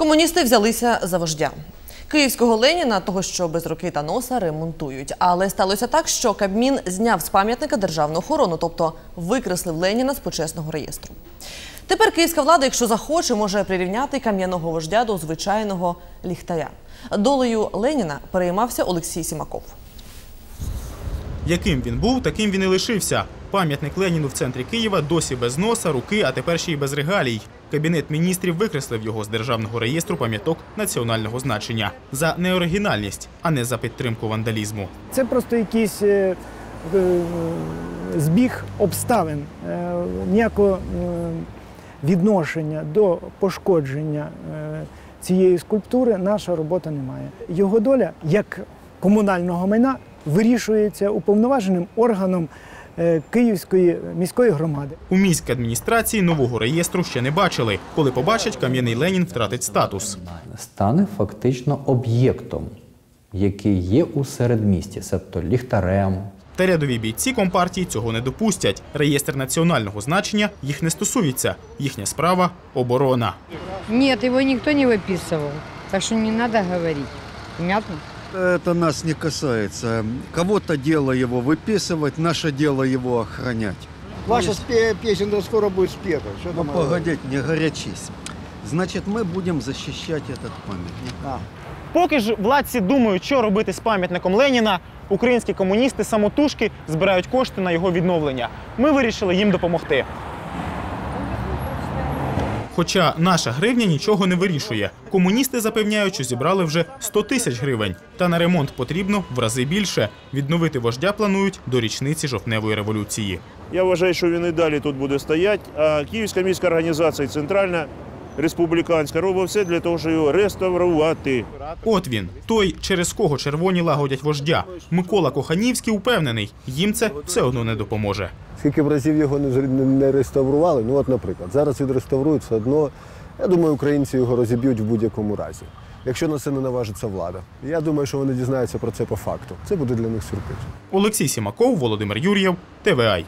Комуністи взялися за вождя. Київського Леніна, того, що без руки та носа ремонтують. Але сталося так, що Кабмін зняв з пам'ятника державну охорону, тобто викреслив Леніна з почесного реєстру. Тепер київська влада, якщо захоче, може прирівняти кам'яного вождя до звичайного ліхтаря. Долею Леніна переймався Олексій Сімаков. Яким він був, таким він і лишився. Пам'ятник Леніну в центрі Києва досі без носа, руки, а тепер ще й без регалій. Кабінет міністрів викреслив його з державного реєстру пам'яток національного значення за неоригінальність, а не за підтримку вандалізму. Це просто якийсь е, е, збіг обставин, е, ніякого відношення до пошкодження цієї скульптури наша робота не має. Його доля як комунального майна вирішується уповноваженим органом Київської міської громади. У міській адміністрації нового реєстру ще не бачили. Коли побачать, кам'яний Ленін втратить статус. стане фактично об'єктом, який є у середмісті, себто ліхтарем. Та рядові бійці компартії цього не допустять. Реєстр національного значення їх не стосується. Їхня справа оборона. Нет, его никто не выписывал. Так что не надо говорить. Понятно? Это нас не касается. Кого-то дело его выписывать, наше дело его охранять. Ваша спе- песня до скоро будет спета. Что Ну, там, э, погодить, не горячись. Значит, мы будем защищать этот памятник. а, Поки ж владці думають, що робити з пам'ятником Леніна, українські комуністи самотужки збирають кошти на його відновлення. Ми вирішили їм допомогти. Хоча наша гривня нічого не вирішує. Комуністи запевняють, що зібрали вже 100 тисяч гривень. Та на ремонт потрібно в рази більше. Відновити вождя планують до річниці жовтневої революції. Я вважаю, що він і далі тут буде стояти. А Київська міська організація центральна республіканська робить все для того, щоб його реставрувати. От він, той, через кого червоні лагодять вождя. Микола Коханівський упевнений, їм це все одно не допоможе. Скільки б разів його не реставрували, ну от, наприклад, зараз відреставрують все одно. Я думаю, українці його розіб'ють в будь-якому разі. Якщо на це не наважиться влада. Я думаю, що вони дізнаються про це по факту. Це буде для них сюрприз. Олексій Сімаков, Володимир Юр'єв, ТВАЙ.